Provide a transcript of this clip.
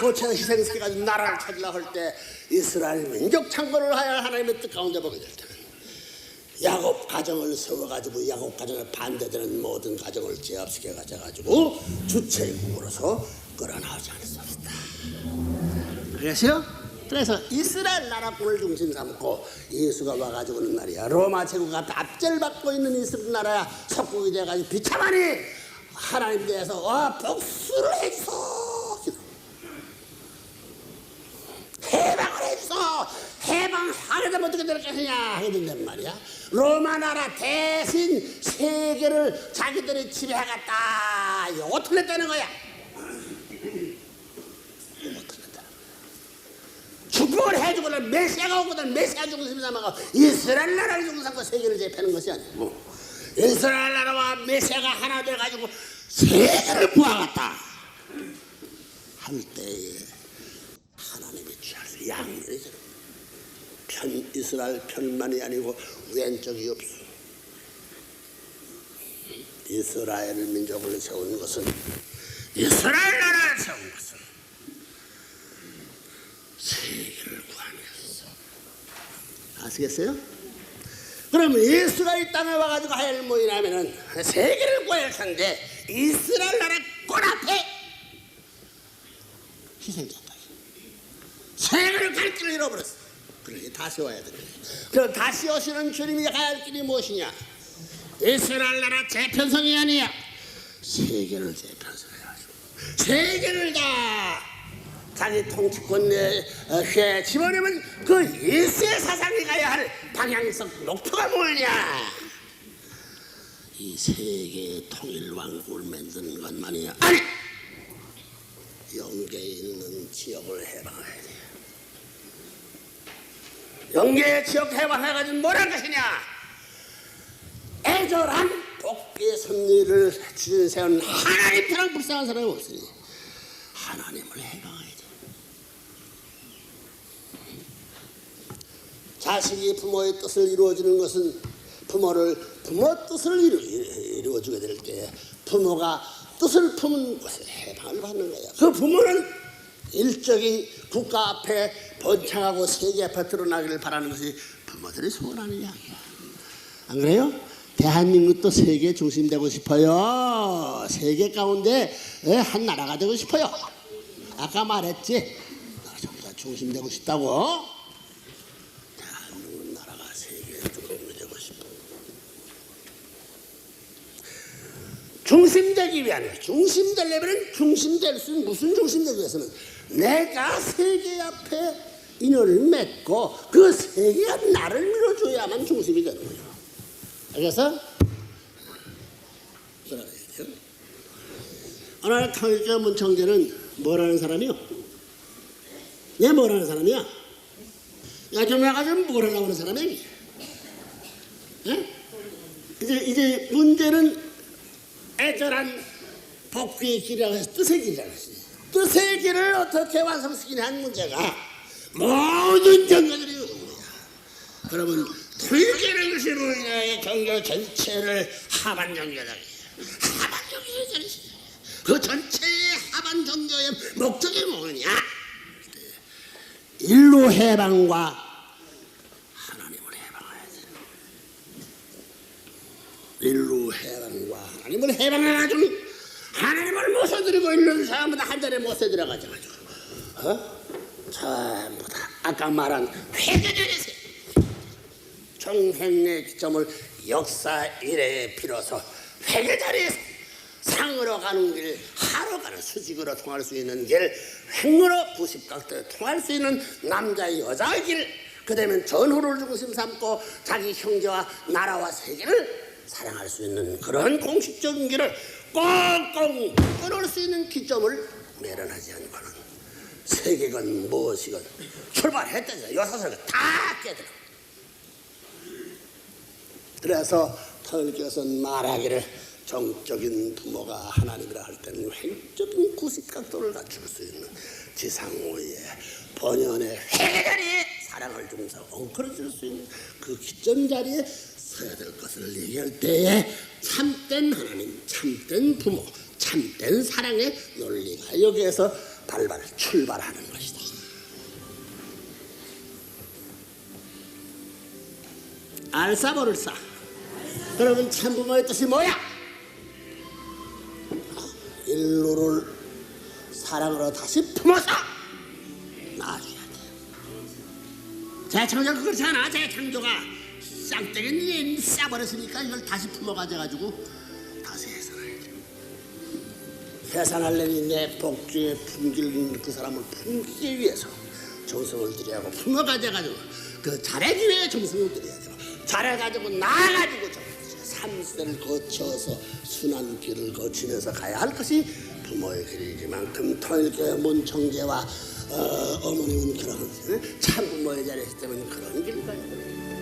고쳐 희생시켜가지고 나라를 찾으려 할 때 이스라엘 민족 창건을 하여 하나님의 뜻 가운데 보게 될 때는 야곱 가정을 세워가지고 야곱 가정에 반대되는 모든 가정을 제압시켜 가져가지고 주체국으로서 끌어나오지 않을 수 없다. 그래서요. 그래서 이스라엘 나라권을 중심 삼고 예수가 와가지고는 말이야 로마 제국 앞에 압제를 받고 있는 이스라엘 나라야 석국이 돼가지고 비참하니 하나님 대해서 와 복수를 해줘 해방을 해줘 해방하게 되면 어떻게 될 것이냐 하게 된단 말이야. 로마 나라 대신 세계를 자기들이 지배하겠다. 이거 어떻게 됐다는 거야? 축복을 해주고는 메시아가 오거든. 메시아 중심이 삼아가 이스라엘 나라를 중심 삼고 세계를 제패는 것이 아니고 이스라엘 나라와 메시아가 하나 돼가지고 세계를 구하겠다 할 때에 하나님이 취하서 양면이 편 이스라엘 편만이 아니고 왼쪽이 없어 이스라엘 민족을 세운 것은 이스라엘 나라를 세운 것은 세계를 것이죠. 아시겠어요? 그러면 예수가 이 땅에 와가지고 할 뭐이냐면은 세계를 구해야 할 텐데 이스라엘 나라 꼬앞에 희생자다. 세계를 갈 길을 잃어버렸어. 그러니 다시 와야 되는 거예요. 그 다시 오시는 주님이 가야 할 길이 무엇이냐? 이스라엘 나라 재편성이 아니야. 세계를 재편성해가지고 세계를 다 자기 통치권에 집어내면 그 예수의 사상이 가야 할 방향성 목표가 뭐냐? 이 세계의 통일 왕국을 만드는 것만이 아니 영계에 있는 지역을 해방해야 돼. 영계의 지역 해방해가지고 뭐랄 것이냐? 애절한 복귀의 섭리를 지세운 하나님처럼 불쌍한 사람이 없으니 하나님을 해방해야 돼. 자식이 부모의 뜻을 이루어주는 것은 부모를 부모 뜻을 이루, 이루어주게 될 때 부모가 뜻을 품은 곳에 해방을 받는 거야. 그 부모는 일적이 국가 앞에 번창하고 세계 앞에 드러나기를 바라는 것이 부모들의 소원하는 이야기야. 안 그래요? 대한민국도 세계 중심 되고 싶어요. 세계 가운데 예, 한 나라가 되고 싶어요. 아까 말했지. 다 중심 되고 싶다고. 대한민국 나라가 세계 중심이 되고 싶어. 중심되기 위한 중심 되려면 중심될 수 있는 무슨 중심되기 위해서는 내가 세계 앞에 인연을 맺고 그 세계가 나를 밀어줘야만 중심이 되는 거예요. 알겠어? 그래야죠. 오늘 통일교 문청재는 뭐라는 사람이요? 얘 뭐라는 사람이야? 야좀 와가지고 뭐라고 하는 사람이야? 예? 이제 이제 문제는 애절한 복귀의 길이라고 해서 뜻의 길이라고 했어요. 뜻의 길을 어떻게 완성시키냐 하는 문제가 모든 의문이야. 그러면 것이 뭐냐의 정교 전체를 하반 정교다. 하반 정교의 그 전체의 하반 정교의 목적이 뭐냐? 인류 해방과 하나님을 해방해야 돼. 인류 해방과 하나님을 해방해가지고 모셔드리고 있는 사람보다 한 자리에 모셔들어가지고 어? 전부 다 아까 말한 회개전에서 정행의 기점을 역사 이래에 빌어서 회개 자리에서 상으로 가는 길, 하로 가는 수직으로 통할 수 있는 길, 횡으로 90각도에 통할 수 있는 남자 여자의 길, 그다음에 전후를 중심 삼고 자기 형제와 나라와 세계를 사랑할 수 있는 그런 공식적인 길을 꽁꽁 끊을 수 있는 기점을 마련하지 않고는 세계건 무엇이건 출발했다죠. 여사서가 다 깨들어. 그래서 터널교에서는 말하기를 정적인 부모가 하나님이라 할 때는 횡적인 구식각도를 갖출 수 있는 지상오의 번연의 회자리에 사랑을 중서 엉클어질 수 있는 그 기점 자리에 서야 될 것을 얘기할 때에 참된 하나님, 참된 부모, 참된 사랑의 논리가 여기에서 발발 출발하는 것이다. 싸. 그러면 참부모의 뜻이 뭐야? 인류를 사랑으로 다시 품어서 낳아줘야 돼. 재창조가 그렇지 않아. 재창조가 쌍떼기 싸버렸으니까 이걸 다시 품어가져가지고 다시 해산해야지. 해산하려니 내 복주에 품길 그 사람을 품기 위해서 정성을 들여야 하고 품어 가져가지고 그 잘하기 위해 정성을 들여야 되고 잘해가지고 나아가지고 저 삼세를 거쳐서 순한 길을 거치면서 가야 할 것이 부모의 길이지만큼 통일교회 문청제와 어, 어머님은 그런 참 부모의 자리에 있기 때문에 그런 길을 가야 돼.